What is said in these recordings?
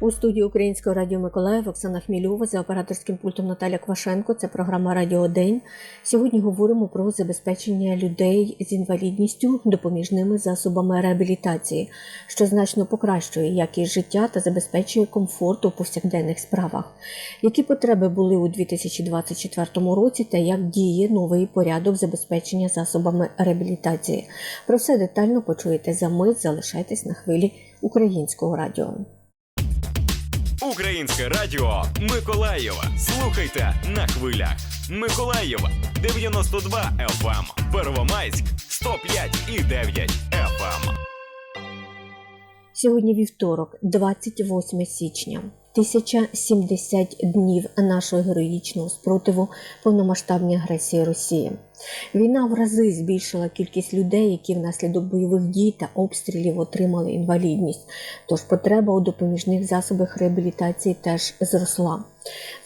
У студії Українського радіо Миколаїв Оксана Хмільова за операторським пультом Наталя Квашенко. Це програма Радіо День. Сьогодні говоримо про забезпечення людей з інвалідністю допоміжними засобами реабілітації, що значно покращує якість життя та забезпечує комфорт у повсякденних справах. Які потреби були у 2024 році та як діє новий порядок забезпечення засобами реабілітації? Про все детально почуєте за мить. Залишайтесь на хвилі українського радіо. Українське радіо Миколаєва. Слухайте на хвилях. Миколаєва 92 FM. Первомайськ 105 і 9 FM. Сьогодні вівторок, 28 січня. 1070 днів нашого героїчного спротиву повномасштабній агресії Росії. Війна в рази збільшила кількість людей, які внаслідок бойових дій та обстрілів отримали інвалідність. Тож потреба у допоміжних засобах реабілітації теж зросла.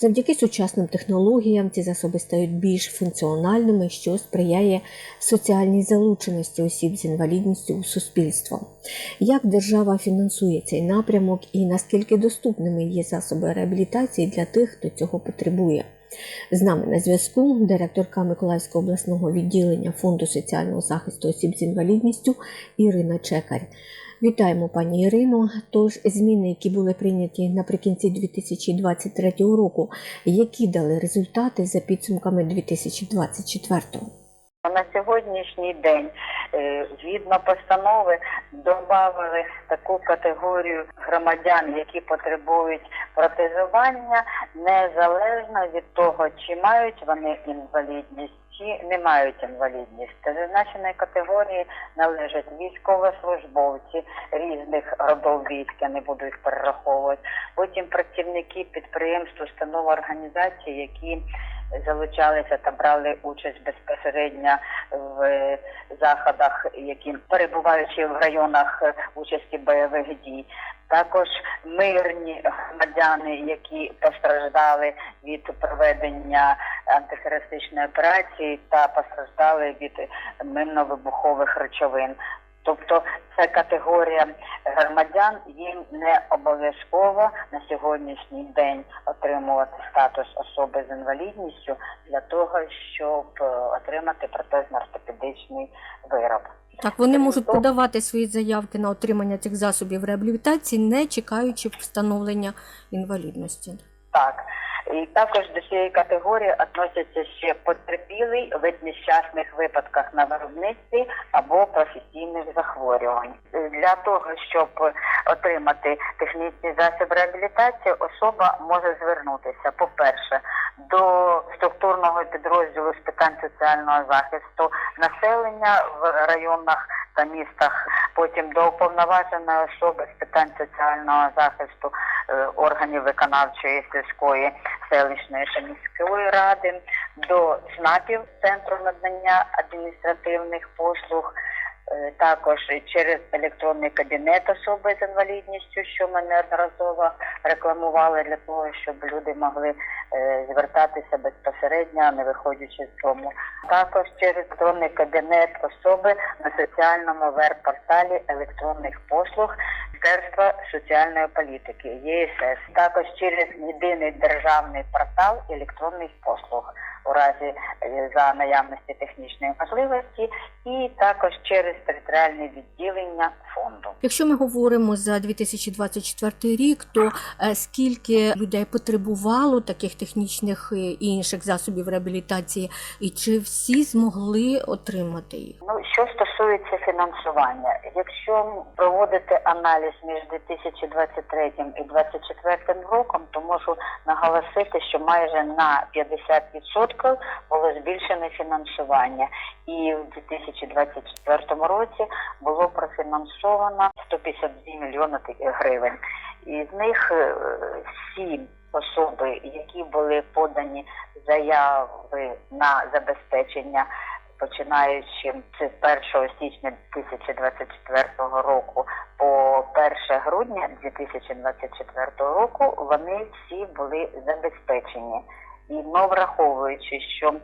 Завдяки сучасним технологіям ці засоби стають більш функціональними, що сприяє соціальній залученості осіб з інвалідністю у суспільство. Як держава фінансує цей напрямок і наскільки доступними є засоби реабілітації для тих, хто цього потребує? З нами на зв'язку директорка Миколаївського обласного відділення Фонду соціального захисту осіб з інвалідністю Ірина Чекар. Вітаємо пані Ірино. Тож зміни, які були прийняті наприкінці 2023 року, які дали результати за підсумками 2024? На сьогоднішній день, згідно постанови, додали таку категорію громадян, які потребують протезування, незалежно від того, чи мають вони інвалідність, чи не мають інвалідність. До зазначеної категорії належать військовослужбовці різних родов військ, я не буду їх перераховувати. Потім працівники підприємств, установ організацій, які залучалися та брали участь безпосередньо в заходах, які перебуваючи в районах е, участі бойових дій. Також мирні громадяни, які постраждали від проведення антитерористичної операції та постраждали від минно-вибухових речовин. Тобто ця категорія громадян їм не обов'язково на сьогоднішній день отримувати статус особи з інвалідністю для того, щоб е, отримати протезно-ортопедичний вироб. Так, вони можуть подавати свої заявки на отримання цих засобів реабілітації, не чекаючи встановлення інвалідності. Так. І також до цієї категорії відносяться ще потерпілий в нещасних випадках на виробництві або професійних захворювань. Для того, щоб отримати технічний засіб реабілітації, особа може звернутися, по-перше, до структурного підрозділу з питань соціального захисту населення в районах та містах, потім до уповноваженої особи з питань соціального захисту е, органів виконавчої сільської селищної та міської ради, до СНАПів центру надання адміністративних послуг. Е, Також через електронний кабінет особи з інвалідністю, що ми неодноразово рекламували для того, щоб люди могли звертатися безпосередньо, не виходячи з дому. Також через електронний кабінет особи на соціальному веб-порталі електронних послуг Міністерства соціальної політики ЄСС. Також через єдиний державний портал електронних послуг у разі е, за наявності технічної можливості, і також через територіальне відділення фонду. Якщо ми говоримо за 2024 рік, то е, скільки людей потребувало таких технічних е, і інших засобів реабілітації, і чи всі змогли отримати їх? Ну, що стосується фінансування, якщо проводити аналіз між 2023 і 2024 роком, то можу наголосити, що майже на 50% було збільшене фінансування, і в 2024 році було профінансовано 152 мільйони гривень. Із них е, сім особи, які були подані заяви на забезпечення починаючи з 1 січня 2024 року по 1 грудня 2024 року, вони всі були забезпечені. І ми враховуючи, що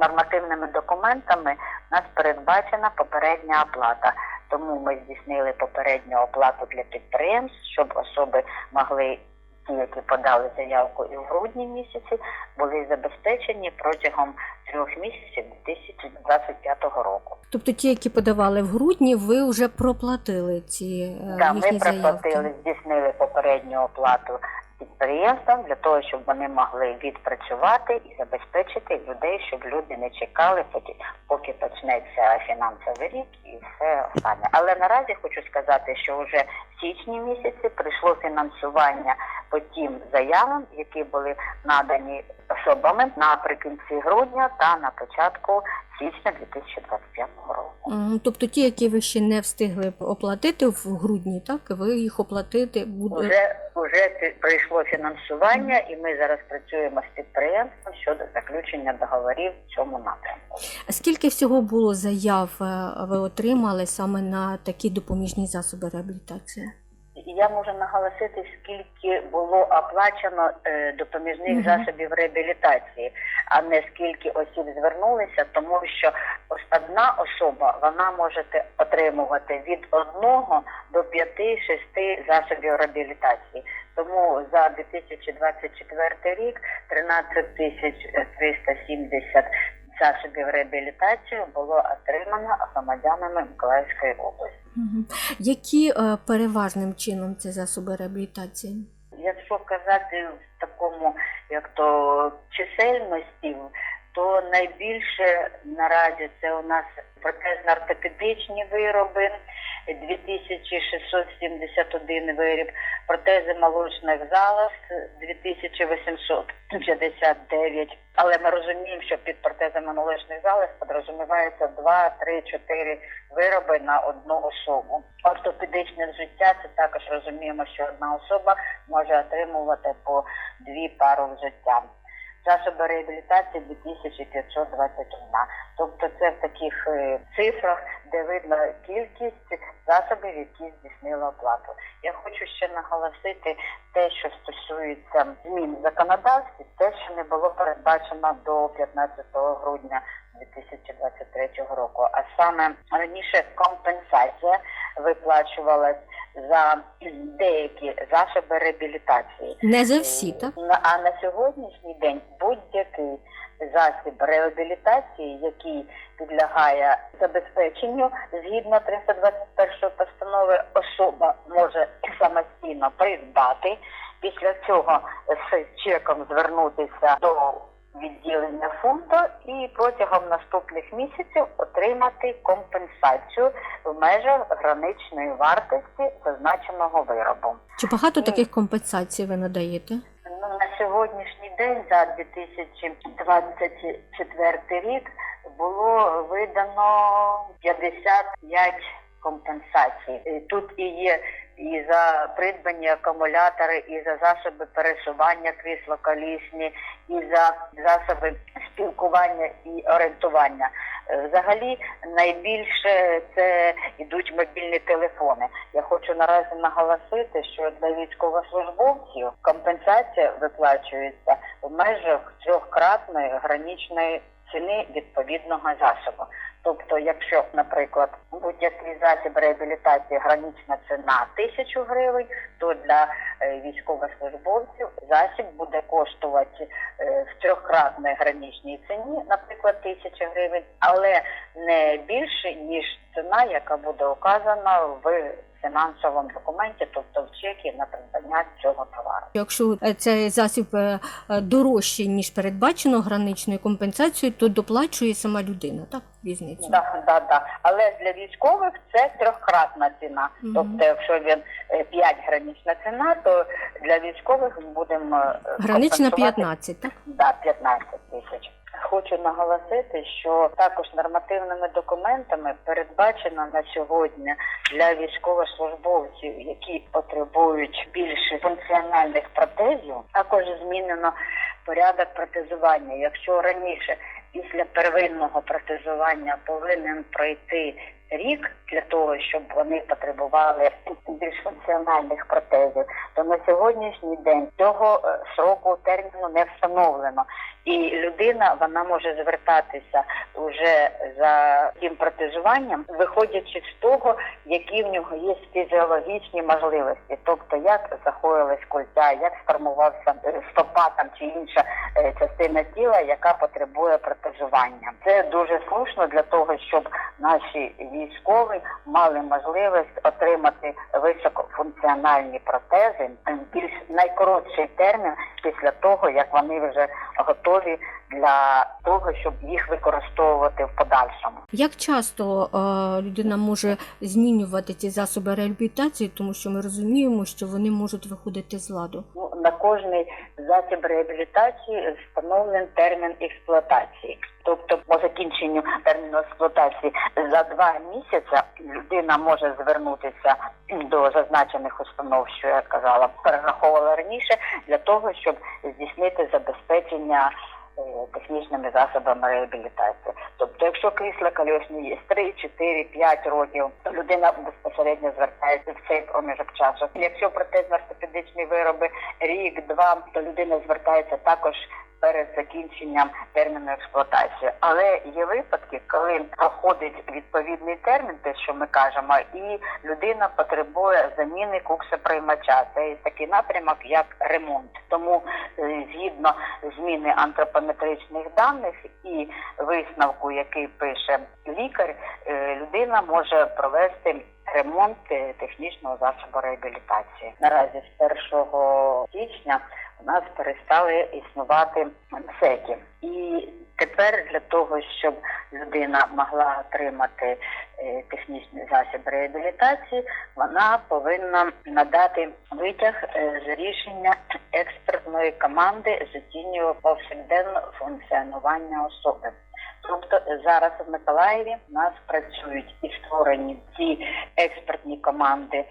нормативними документами у нас передбачена попередня оплата Тому ми здійснили попередню оплату для підприємств, щоб особи могли. Ті, які подали заявку і в грудні місяці, були забезпечені протягом трьох місяців 2025 року. Тобто ті, які подавали в грудні, ви вже проплатили ці е, Да, ми їхні заявки? проплатили, здійснили попередню оплату підприємствам для того, щоб вони могли відпрацювати і забезпечити людей, щоб люди не чекали, поки, поки почнеться фінансовий рік і все останнє. Але наразі хочу сказати, що вже в січні місяці прийшло фінансування по тим заявам, які були надані особами наприкінці грудня та на початку січня 2025 року. Тобто ті, які ви ще не встигли оплатити в грудні, так ви їх оплатити будете. Уже уже пі- прийшло фінансування, і ми зараз працюємо з підприємством щодо заключення договорів в цьому напрямку. А скільки всього було заяв е, ви отримали саме на такі допоміжні засоби реабілітації? Я можу наголосити, скільки було оплачено е, допоміжних Мгм. засобів реабілітації, а не скільки осіб звернулися, тому що одна особа вона може отримувати від одного до п'яти-шести засобів реабілітації. Тому за 2024 рік 13 тисяч 370 засобів реабілітації було отримано громадянами Миколаївської області. Які е, переважним чином ці засоби реабілітації? Якщо казати в такому, як то чисельності, то найбільше наразі це у нас протезно-ортопедичні вироби, 2671 виріб, протези молочних залоз 2859. Але ми розуміємо, що під протезами молочних залоз підрозумівається 2, 3, 4 вироби на одну особу. Ортопедичне взуття це також розуміємо, що одна особа може отримувати по дві пари взуття. Засоби реабілітації 2521. Тобто це в таких е, цифрах, де видно кількість засобів, які здійснили оплату. Я хочу ще наголосити те, що стосується змін законодавстві, те, що не було передбачено до 15 грудня 2023 року. А саме раніше компенсація виплачувалась за деякі засоби реабілітації. Не за всі, так? А на сьогоднішній день будь-який засіб реабілітації, який підлягає забезпеченню згідно 321 постанови, особа може самостійно придбати. Після цього з чеком звернутися до відділення фонду і протягом наступних місяців отримати компенсацію в межах граничної вартості зазначеного виробу. Чи багато Ні. таких компенсацій ви надаєте? Ну, на сьогоднішній день за 2024 рік було видано 55 компенсацій. Тут і є і за придбані акумулятори, і за засоби пересування крісло-колісні, і за засоби спілкування і орієнтування. Е, Взагалі найбільше це йдуть мобільні телефони. Я хочу наразі наголосити, що для військовослужбовців компенсація виплачується в межах трьохкратної граничної ціни відповідного засобу. Тобто, якщо, наприклад, будь-який засіб реабілітації гранична ціна тисячу гривень, то для е, військовослужбовців засіб буде коштувати е, в трьохкратної граничній ціні, наприклад, тисяча гривень, але не більше ніж ціна, яка буде указана в фінансовому документі, тобто в чекі на придбання цього товару. Якщо е, цей засіб е, е, дорожчий, ніж передбачено граничною компенсацією, то доплачує сама людина, так? Різницю. Да, да, да. Але для військових це трьохкратна ціна. Мгм. Тобто, якщо він 5 гранична ціна, то для військових будемо Гранична компенсувати 15, так? Да, 15 тисяч. Хочу наголосити, що також нормативними документами передбачено на сьогодні для військовослужбовців, які потребують більше функціональних протезів, також змінено порядок протезування. Якщо раніше після первинного протезування повинен пройти рік для того, щоб вони потребували більш функціональних протезів, то на сьогоднішній день цього е, сроку терміну не встановлено. І людина вона може звертатися вже за цим протезуванням, виходячи з того, які в нього є фізіологічні можливості, тобто як захоїлась культя, як сформувався е, стопа там чи інша е, частина тіла, яка потребує протезування. Це дуже слушно для того, щоб наші військові мали можливість отримати високофункціональні протези більш найкоротший термін після того, як вони вже готові для того, щоб їх використовувати в подальшому. Як часто е, людина може змінювати ці засоби реабілітації, тому що ми розуміємо, що вони можуть виходити з ладу? Ну, на кожний засіб реабілітації встановлений термін експлуатації. Тобто, по закінченню терміну експлуатації за два місяці людина може звернутися до зазначених установ, що я казала, перераховувала раніше, для того, щоб здійснити забезпечення е, технічними засобами реабілітації. Тобто, якщо крісла колесні є 3, 4, 5 років, то людина безпосередньо звертається в цей проміжок часу. Якщо протезно-ортопедичні вироби рік, два, то людина звертається також перед закінченням терміну експлуатації. Але є випадки, коли проходить відповідний термін, те, що ми кажемо, і людина потребує заміни куксоприймача. Це такий напрямок, як ремонт. Тому е, згідно зміни антропометричних даних і висновку, який пише лікар, е, людина може провести ремонт е, технічного засобу реабілітації. Наразі з 1 січня у нас перестали існувати МСЕКи. І тепер для того, щоб людина могла отримати е, технічний засіб реабілітації, вона повинна надати витяг е, з рішення експертної команди з оцінює повсякденне функціонування особи. Тобто зараз в Миколаєві у нас працюють і створені ці експертні команди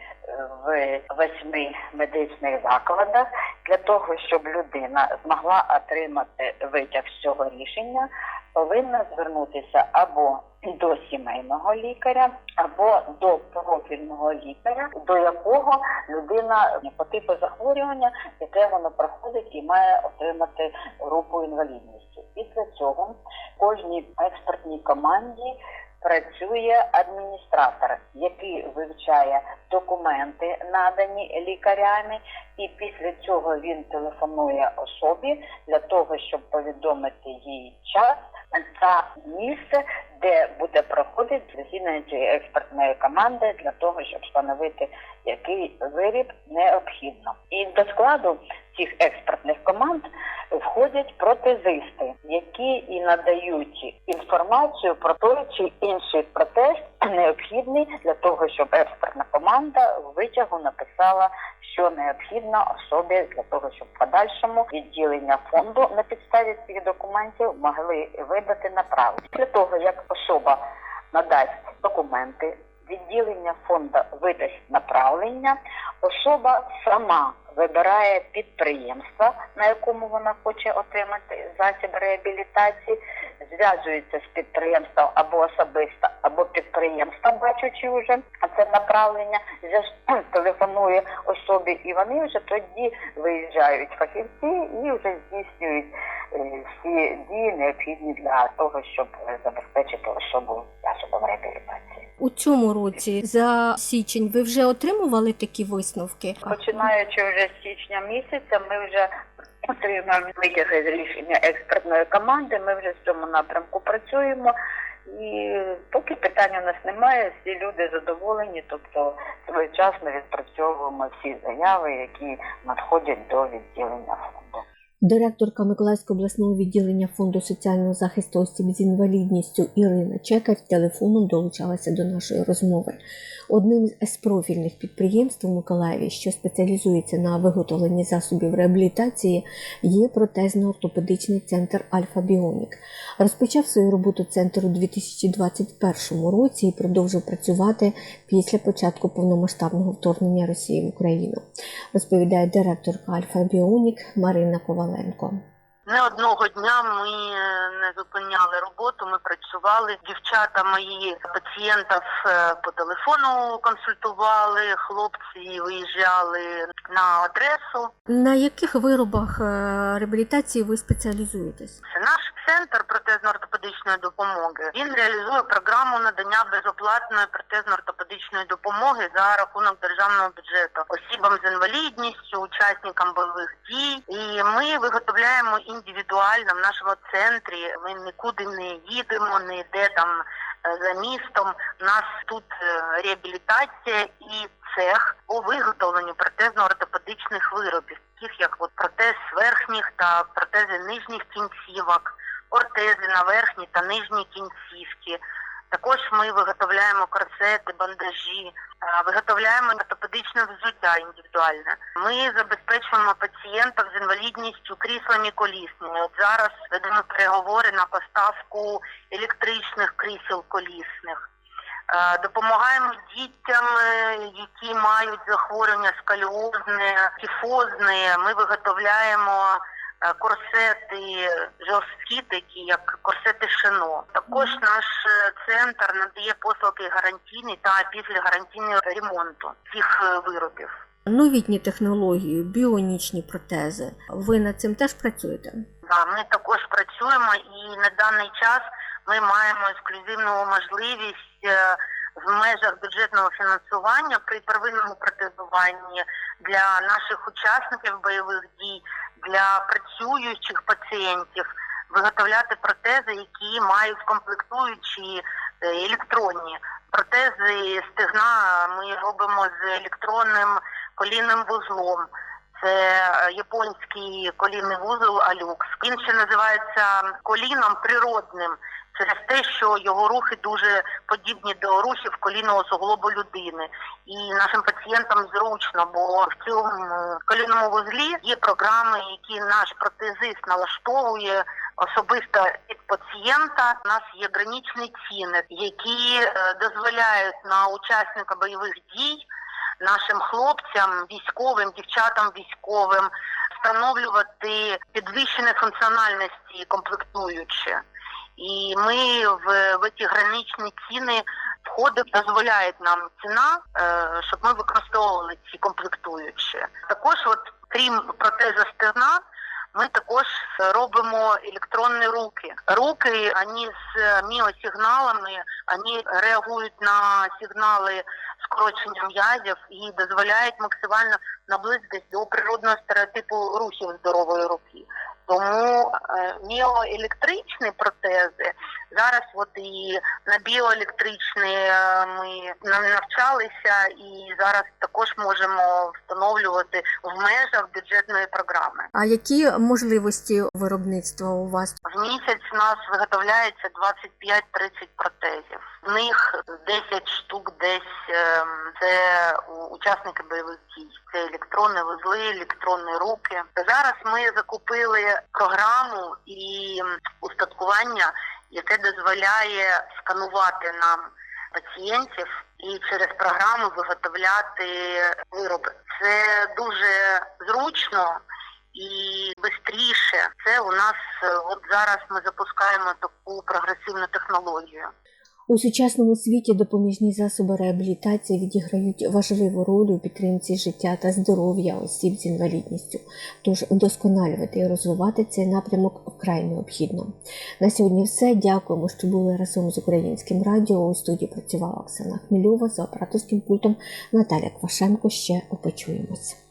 в восьми медичних закладах для того, щоб людина змогла отримати витяг з цього рішення, повинна звернутися або до сімейного лікаря, або до профільного лікаря, до якого людина по типу захворювання, яке воно проходить і має отримати групу інвалідності. Після цього кожній експертній команді працює адміністратор, який вивчає документи, надані лікарями, і після цього він телефонує особі для того, щоб повідомити їй час та місце, де буде проходити засідання цієї експертної команди для того, щоб встановити, який виріб необхідно. І до складу цих експертних команд входять протезисти, які і надають інформацію про той чи інший протез, необхідний для того, щоб експертна команда в витягу написала, що необхідно особі для того, щоб в подальшому відділення фонду на підставі цих документів могли видати направлення. Після того, як особа надасть документи, відділення фонду видасть направлення, особа сама вибирає підприємство, на якому вона хоче отримати засіб реабілітації, зв'язується з підприємством або особисто, або підприємство, бачучи вже це направлення, телефонує особі, і вони вже тоді виїжджають фахівці і вже здійснюють е, всі дії необхідні для того, щоб е, забезпечити особу засобом реабілітації. У цьому році за січень ви вже отримували такі висновки? Починаючи вже з січня місяця, ми вже отримаємо витяги з рішення експертної команди. Ми вже в цьому напрямку працюємо. І поки питань у нас немає, всі люди задоволені, тобто своєчасно відпрацьовуємо всі заяви, які надходять до відділення фонду. Директорка Миколаївського обласного відділення фонду соціального захисту осіб з інвалідністю Ірина Чекар телефоном долучалася до нашої розмови. Одним з профільних підприємств у Миколаєві, що спеціалізується на виготовленні засобів реабілітації, є протезно-ортопедичний центр Альфа Біонік. Розпочав свою роботу центр у 2021 році і продовжив працювати після початку повномасштабного вторгнення Росії в Україну, розповідає директорка Альфа Біонік Марина Коваленко. Не одного дня ми е, не зупиняли роботу. Ми працювали. Дівчата мої пацієнтів е, по телефону консультували. Хлопці виїжджали на адресу. На яких виробах е, реабілітації ви спеціалізуєтесь? Це наш центр протезно-ортопедичної допомоги. Він реалізує програму надання безоплатної протезно-ортопедичної допомоги за рахунок державного бюджету осібам з інвалідністю, учасникам бойових дій. І ми виготовляємо індивідуально в нашому центрі. Ми нікуди не їдемо, не йде там е, за містом. У нас тут е, реабілітація і цех по виготовленню протезно-ортопедичних виробів, таких як от протез верхніх та протези нижніх кінцівок, ортези на верхні та нижні кінцівки. Також ми виготовляємо корсети, бандажі, виготовляємо ортопедичне взуття індивідуальне. Ми забезпечуємо пацієнтів з інвалідністю кріслами колісними. От зараз ведемо переговори на поставку електричних крісел колісних. Допомагаємо дітям, е, які мають захворювання сколіозне, кіфозне. Ми виготовляємо корсети жорсткі, такі як корсети шино. Також наш е, центр надає послуги гарантійний та післягарантійний ремонту цих е, виробів. Новітні технології, біонічні протези. Ви над цим теж працюєте? Да, ми також працюємо і на даний час ми маємо ексклюзивну можливість е, в межах бюджетного фінансування при первинному протезуванні для наших учасників бойових дій, для працюючих пацієнтів виготовляти протези, які мають комплектуючі е, електронні. Протези стегна ми робимо з електронним колінним вузлом. Це е, японський колінний вузол Алюкс. Він ще називається коліном природним через те, що його рухи дуже подібні до рухів колінного суглобу людини. І нашим пацієнтам зручно, бо в цьому колінному вузлі є програми, які наш протезист налаштовує особисто під пацієнта. У нас є граничні ціни, які е, дозволяють на учасника бойових дій нашим хлопцям, військовим, дівчатам військовим встановлювати підвищені функціональності комплектуючі. І ми в, в ці граничні ціни входить, дозволяють нам ціна, е, щоб ми використовували ці комплектуючі. Також, от крім протеза стегна, ми також робимо електронні руки. Руки вони з міосигналами, вони реагують на сигнали скорочення м'язів і дозволяють максимально наблизитись до природного стереотипу рухів здорової руки. Тому е, міоелектричні протези зараз, от і на біоелектричні е, ми навчалися, і зараз також можемо встановлювати в межах бюджетної програми. А які можливості виробництва у вас? В місяць у нас виготовляється 25-30 протезів. З них 10 штук десь ем, це учасники бойових дій. Це електронні вузли, електронні руки. Зараз ми закупили програму і устаткування, яке дозволяє сканувати нам пацієнтів і через програму виготовляти вироби. Це дуже зручно і швидше. Це у нас е, от зараз ми запускаємо таку прогресивну технологію. У сучасному світі допоміжні засоби реабілітації відіграють важливу роль у підтримці життя та здоров'я осіб з інвалідністю. Тож вдосконалювати і розвивати цей напрямок вкрай необхідно. На сьогодні все. Дякуємо, що були разом з українським радіо. У студії працювала Оксана Хмельова за операторським пультом Наталя Квашенко. Ще почуємося.